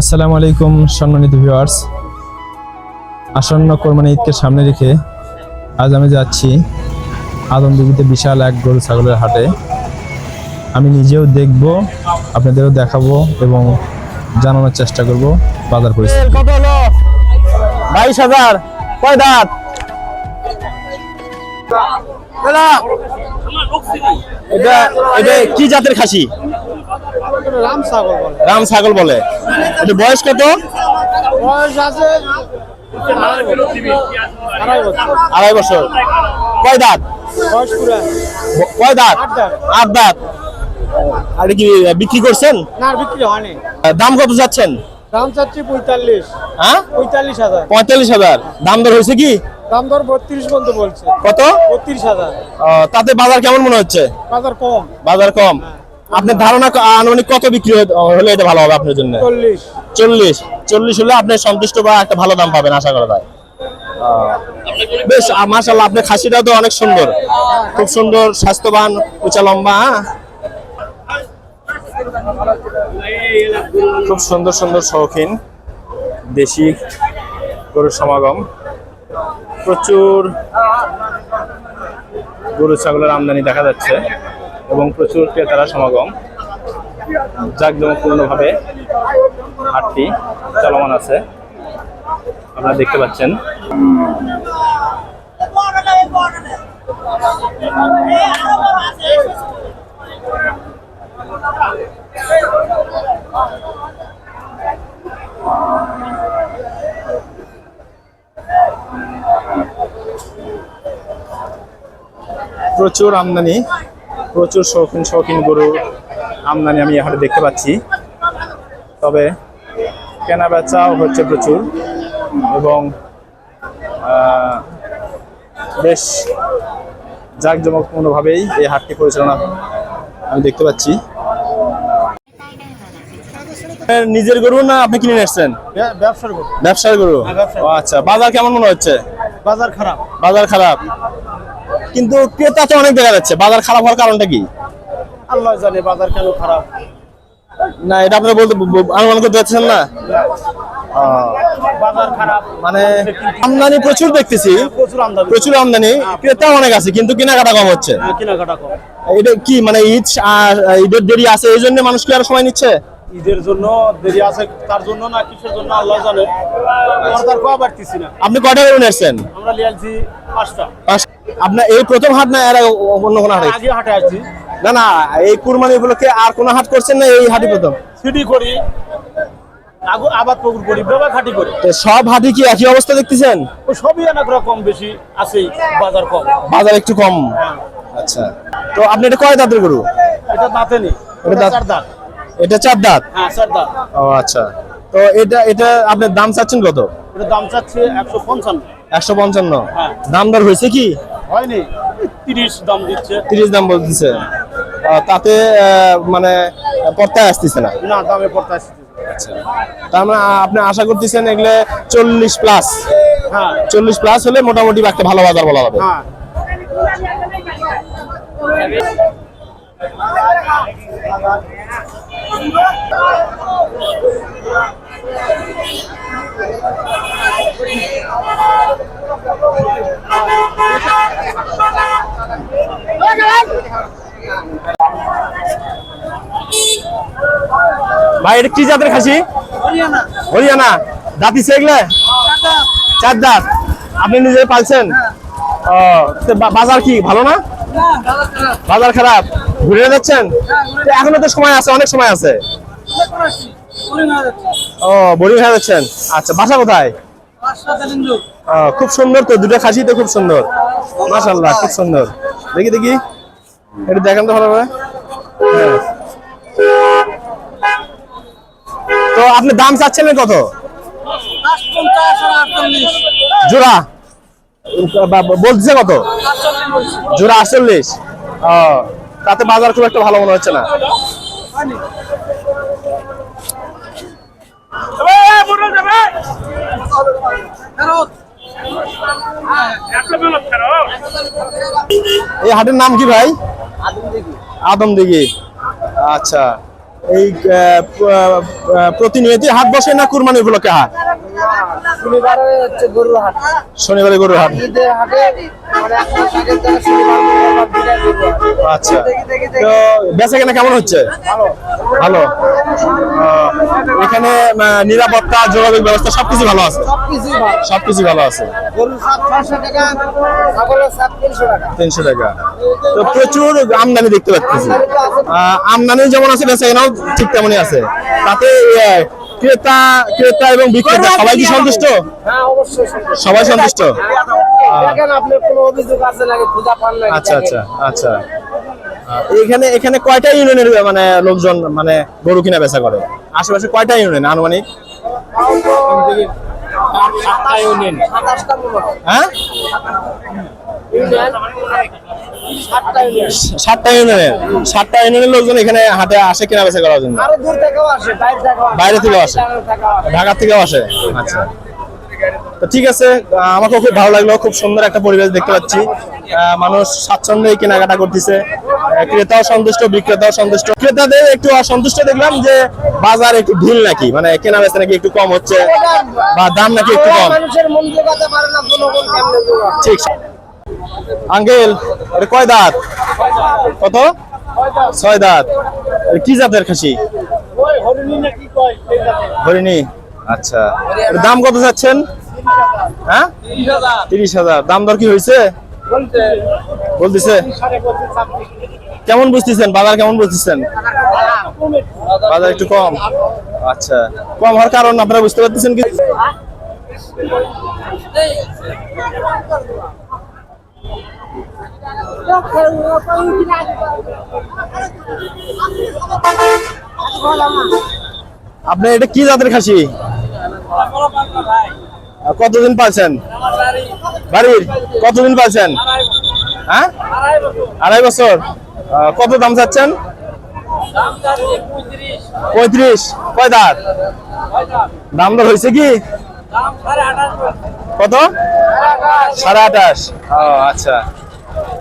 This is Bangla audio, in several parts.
আসসালামু আলাইকুম, সম্মানিত ভিউয়ার্স আসন্ন কোরবানি ঈদকে সামনে রেখে আজ আমি যাচ্ছি আদমদিঘিতে বিশাল এক গরু ছাগলের হাটে। আমি নিজেও দেখব, আপনাদেরও দেখাবো এবং জানানোর চেষ্টা করব বাজার পরিস্থিতি। কত হলো? বাইশ হাজার। কয় দাঁত? এটা কি জাতের খাসি? রাম ছাগল বলে। এটা বয়স কত? বয়স আছে আড়াই বছর। কয় দাঁত? কয় দাঁত? আট দাঁত। আর কি বিক্রি করছেন? না বিক্রি হয়নি। দাম কত যাচ্ছেন? দাম চাচ্ছি পঁয়তাল্লিশ। হ্যাঁ পঁয়তাল্লিশ হাজার। পঁয়তাল্লিশ হাজার। দাম দর হয়েছে কি? দাম ধর বত্রিশ পর্যন্ত বলছে। কত? বত্রিশ হাজার। তাতে বাজার কেমন মনে হচ্ছে? বাজার কম। বাজার কম। আপনার ধারণা আনুমানিক কত বিক্রি হলে এটা ভালো হবে আপনার জন্য? চল্লিশ। চল্লিশ। চল্লিশ হলে আপনি সন্তুষ্ট বা একটা ভালো দাম পাবেন আশা করা যায়। বেশ মাসাল্লাহ আপনার খাসিটাও তো অনেক সুন্দর। খুব সুন্দর স্বাস্থ্যবান উঁচা লম্বা হ্যাঁ? খুব সুন্দর সুন্দর শৌখিন দেশি গরুর সমাগম। প্রচুর গরু ছাগলের আমদানি দেখা যাচ্ছে। এবং প্রচুর ক্রেতারা সমাগম। জাঁকজমকপূর্ণভাবে হাটটি চলমান আছে। আপনারা দেখতে পাচ্ছেন। প্রচুর আমদানি। প্রচুর শৌখিন শৌখিন গরু আমদানি আমি এখানে দেখতে পাচ্ছি। তবে কেনা বেচাও হচ্ছে প্রচুর এবং বেশ জাঁকজমকপূর্ণভাবেই এই হাটটি পরিচালনা আমি দেখতে পাচ্ছি। নিজের গরু না আপনি কিনে এসছেন ব্যবসার গরু। ব্যবসার গরু? হ্যাঁ, আচ্ছা বাজার কেমন মনে হচ্ছে? বাজার খারাপ। বাজার খারাপ? কিন্তু ক্রেতা তো অনেক দেখা যাচ্ছে। বাজার খারাপ হওয়ার কারণটা কি? আল্লাহ জানে বাজার কেন খারাপ। না এটা আপনারা বলতে করতে পারছেন না? মানে আমদানি প্রচুর দেখতেছি। প্রচুর আমদানি। ক্রেতা অনেক আছে কিন্তু কেনাকাটা কম হচ্ছে। হ্যাঁ, এটা কি মানে ঈদ আর ঈদের দেরি আছে এই জন্য মানুষ কি আরও সময় নিচ্ছে? ঈদের জন্য দেরি আছে তার জন্য না কিসের জন্য আল্লাহ জানে। আমরা তার কোয়া বাড়তেছি না। আপনি কয়টা বেরোন এসছেন আমরা লিয়ালছি পাঁচটা। আপনার এই প্রথম হাট না এর অন্য কোনো হাট আগে হাটে আসছি। না না এই কুরবানি উপলক্ষে আর কোন হাট করছেন না এই হাটই প্রথম? সিডি করি আগু আবাদ পুকুর করি ব্যবসা খাটি করি সব হাটই কি একই অবস্থা দেখতেছেন? ও সবই অনেক রকম বেশি আছেই বাজার কম। বাজার একটু কম। হ্যাঁ। আচ্ছা। তো আপনি এটা কয় দাঁতের গরু? এটা দাঁতে নেই এটা দাঁত। এটা চার দাঁত? হ্যাঁ চার দাঁত। ও আচ্ছা। তো এটা এটা আপনার দাম চাচ্ছেন কত? এটা দাম চাচ্ছে একশো পঞ্চান্ন। একশো পঞ্চান্ন। হ্যাঁ। দাম দর হয়েছে কি? হয়নি। তিরিশ দাম দিচ্ছে। তিরিশ দাম বলতেছে। আহ, তাতে মানে পর্তায় আসতেছে না? না দামে পড়তে আসছে আচ্ছা। তার মানে আপনি আশা করতেছেন এগুলো চল্লিশ প্লাস? হ্যাঁ। চল্লিশ প্লাস হলে মোটামুটি একটা ভালো বাজার বলা হবে হ্যাঁ। ভাই এটা কি জাতের খাসি? হরিয়ানা। দাঁতি সেগলে চার দাঁত। আপনি নিজে পালছেন? ও বাজার কি ভালো না? বাজার খারাপ? ঘুরে যাচ্ছেন? এখনও তো সময় আছে, অনেক সময় আছে। ও বোরিং হয়ে যাচ্ছেন। আচ্ছা বাসা কোথায়? খুব সুন্দর তো, দুটো খাসি তো খুব সুন্দর। মাশাল্লাহ খুব সুন্দর। দেখি দেখি। একটু দেখান তো ভালো করে হ্যাঁ। তো আপনি দাম চাচ্ছিলেন কত? জোড়া। বা- বা- বলতেছে কত? জোড়া আটচল্লিশ। ও। তাতে বাজার খুব একটা ভালো মনে হচ্ছে না। এই হাটের নাম কি ভাই? আদম দিঘি। আচ্ছা। এই আহ, প- আহ, প্রতিনিয়তই হাট বসে না কুরবানি উপলক্ষে হাট? শনিবারে হচ্ছে গরুর হাট। শনিবারে গরুর হাট। ঈদের হাটে মানে শনিবার মঙ্গলবার আচ্ছা। তো বেচা কেনা কেমন হচ্ছে? ভালো। ভালো। এখানে নিরাপত্তা যোগাযোগ ব্যবস্থা সবকিছু ভালো আছে? সবকিছু ভালো। আছে। তিনশো টাকা। তো প্রচুর আমদানি দেখতে পাচ্ছি। আমদানি যেমন আছে বেচা কেনাও ঠিক তেমনই আছে। তাতে ক্রেতা ক্রেতা এবং বিক্রেতা সবাই কি সন্তুষ্ট হ্যাঁ। সবাই সন্তুষ্ট আচ্ছা আচ্ছা আচ্ছা এখানে এখানে কয়টা ইউনিয়নের মানে লোকজন মানে গরু কিনা বেচা করে আশেপাশে কয়টা ইউনিয়ন আনুমানিক মনে হয়। সাতটা ইউনিয়নের সাতটা ইউনিয়নের লোকজন এখানে হাটে আসে কেনা বেচা করার জন্য। বাইরে থেকেও আসে। ঢাকা থেকেও আসে। আচ্ছা। তো ঠিক আছে আহ, আমাকেও খুব ভালো লাগল খুব সুন্দর একটা পরিবেশ দেখতে পাচ্ছি। মানুষ স্বাচ্ছন্দ্যে কেনাকাটা করতেছে। ক্রেতাও সন্তুষ্ট বিক্রেতাও সন্তুষ্ট। ক্রেতাদের একটু অসন্তুষ্ট দেখলাম যে বাজার একটু ঢিল নাকি মানে কেনা বেচা নাকি একটু কম হচ্ছে বা দাম নাকি একটু কম। ঠিক। আঙ্কেল এটা কয় দাঁত? কত? ছয় দাঁত। কি জাতের খাসি? হরিণী। আচ্ছা। দাম কত যাচ্ছেন? হ্যাঁ? তিরিশ হাজার। দাম দর কি হয়েছে? বলতেছে। কেমন বুঝতেছেন? বাজার কেমন বুঝতেছেন? বাজার একটু কম। আচ্ছা। কম হওয়ার কারণ আপনারা বুঝতে পারতেছেন কি? আপনি এটা কি জাতের খাসি? কতদিন পালছেন? বাড়ির? কতদিন পালছেন? হ্যাঁ? আড়াই বছর। কত দাম চাচ্ছেন? পঁয়ত্রিশ। কয় দাঁত? দাম দর হয়েছে কি? কত? সাড়ে আঠাশ। ও আচ্ছা।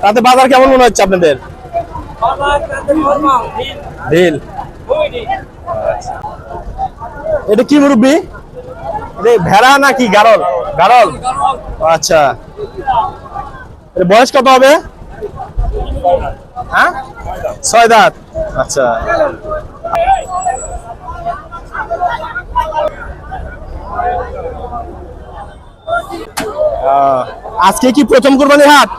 তাতে বাজার কেমন মনে হচ্ছে আপনাদের? ঢিল। আচ্ছা। এটা কি মুরব্বি? ভেড়া নাকি গারল? গারল? আচ্ছা। বয়স কত হবে? হ্যাঁ? ছয় দাঁত। আচ্ছা। আজকে কি প্রথম কোরবানির হাট?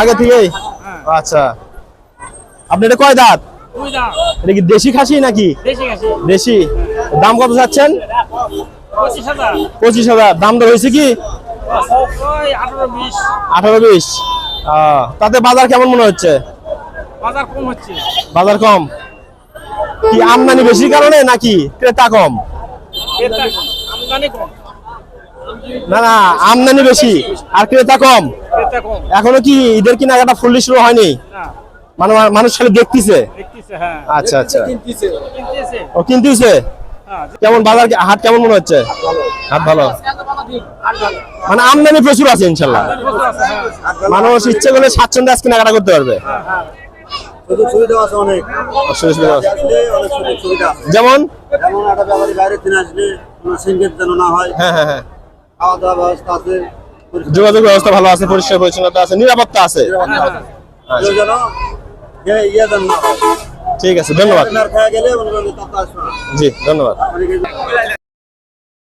আগে থেকেই? আচ্ছা। আপনি এটা কয় দাঁত? এটা কি দেশি খাসি নাকি? দেশি। দাম কত চাচ্ছেন? পঁচিশ হাজার। দাম দর হয়েছে কি? আঠারো বিশ। তাতে বাজার কেমন মনে হচ্ছে? বাজার কম। হচ্ছে বাজার কম কি আমদানি বেশি কারণে নাকি ক্রেতা কম। আমদানি কম। না না আমদানি বেশি আর ক্রেতা কম। ক্রেতা এখনও কি ঈদের কেনাকাটা ফুললি শুরু হয়নি? মানে মানুষ খালি দেখতেছে? দেখতেছে হ্যাঁ। আচ্ছা আচ্ছা। ও কিনতেছে? হ্যাঁ কেমন বাজার হাট কেমন মনে হচ্ছে? হাট ভালো। মানে আমদানি প্রচুর আছে ইনশাল্লাহ। মানুষ ইচ্ছে করলে স্বাচ্ছন্দ্যে আজকে কেনাকাটা করতে পারবে। যেমন? যেমন একটা ব্যাপারী বাইরে থেকে আসলে সিঙ্গেট যেন না হয়। হ্যাঁ হ্যাঁ হ্যাঁ। খাওয়া দাওয়া ব্যবস্থা আছে যোগাযোগ ব্যবস্থা ভালো আছে পরিষ্কার পরিচ্ছন্নতা আছে নিরাপত্তা আছে। ইয়ে ইয়ে ঠিক আছে ধন্যবাদ। জি ধন্যবাদ।